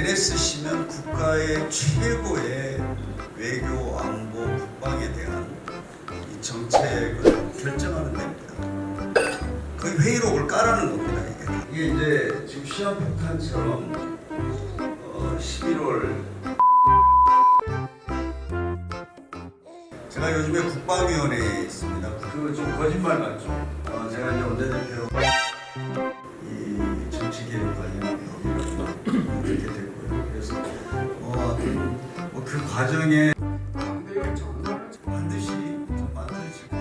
MSC면 국가의 최고의 외교, 안보, 국방에 대한 이 정책을 결정하는 데입니다. 거의 회의록을 까라는 겁니다. 이게, 이게 이제 지금 시한 폭탄처럼 어, 11월 제가 요즘에 국방위원회에 있습니다. 그거 좀 거짓말 같죠? 어, 제가 이제 원내대표 이 정치개혁 관련 협의를 이렇게 됐고요. 그래서 어, 뭐그 과정에 반드시 좀 만들어지고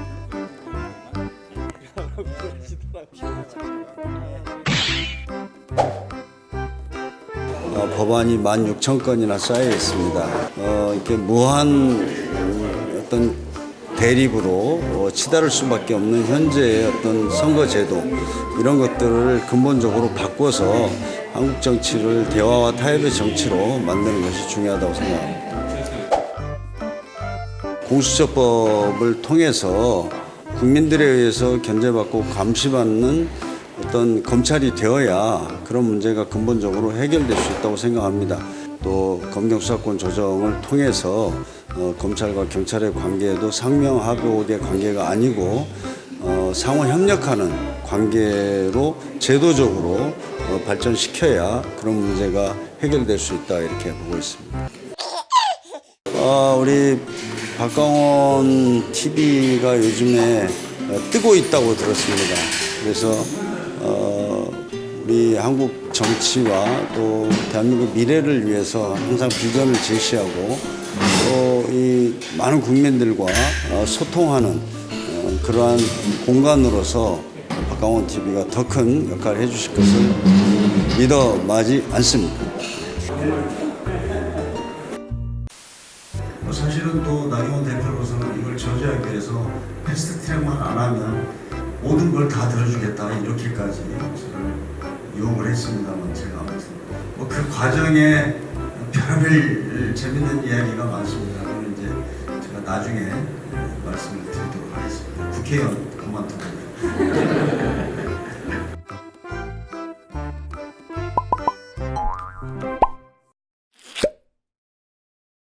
어, 법안이 16,000건이나 쌓여 있습니다. 어, 이렇게 무한 음, 어떤 대립으로 어, 치달을 수밖에 없는 현재의 어떤 선거 제도 이런 것들을 근본적으로 바꿔서 한국 정치를 대화와 타협의 정치로 만드는 것이 중요하다고 생각합니다. 공수처법을 통해서 국민들에 의해서 견제받고 감시받는 어떤 검찰이 되어야 그런 문제가 근본적으로 해결될 수 있다고 생각합니다. 또 검경수사권 조정을 통해서 어, 검찰과 경찰의 관계도 상명하고의 관계가 아니고 어, 상호 협력하는 관계로 제도적으로 어, 발전시켜야 그런 문제가 해결될 수 있다 이렇게 보고 있습니다. 아, 우리 박강원 TV가 요즘에 어, 뜨고 있다고 들었습니다. 그래서 어, 우리 한국 정치와 또 대한민국 미래를 위해서 항상 비전을 제시하고 또 이 많은 국민들과 어, 소통하는 어, 그러한 공간으로서 박강원 TV가 더 큰 역할을 해주실 것을 믿어 마지 않습니다. 뭐 사실은 또 나경원 대표로서는 이걸 저지하기 위해서 패스트 트랙만 안 하면 모든 걸 다 들어주겠다 이렇게까지 유혹을 했습니다만 제가 아무튼 뭐 그 과정에 별별 재밌는 이야기가 많습니다. 그건 이제 제가 나중에 말씀을 드리도록 하겠습니다. 국회의원 그만두고